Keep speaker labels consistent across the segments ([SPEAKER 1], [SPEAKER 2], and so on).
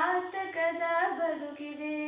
[SPEAKER 1] ಸಾರ್ಥಕದ ಬದುಕಿದೆ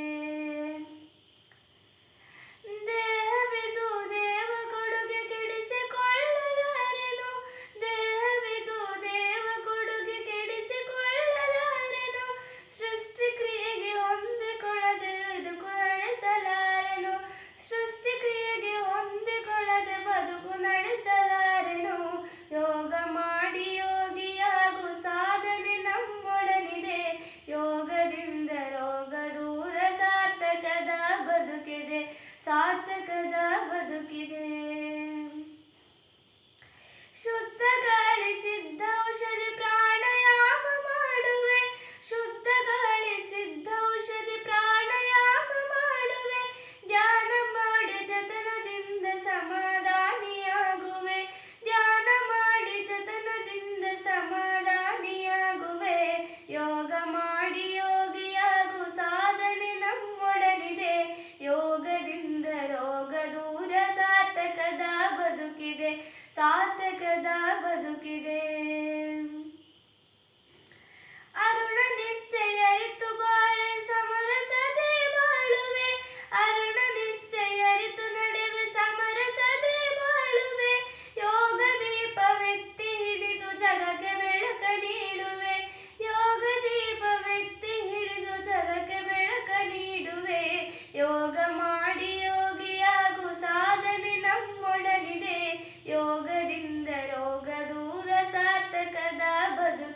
[SPEAKER 1] ಬದುಕಿದೆ ಸಾರ್ಥಕದ ಬದುಕಿದೆ.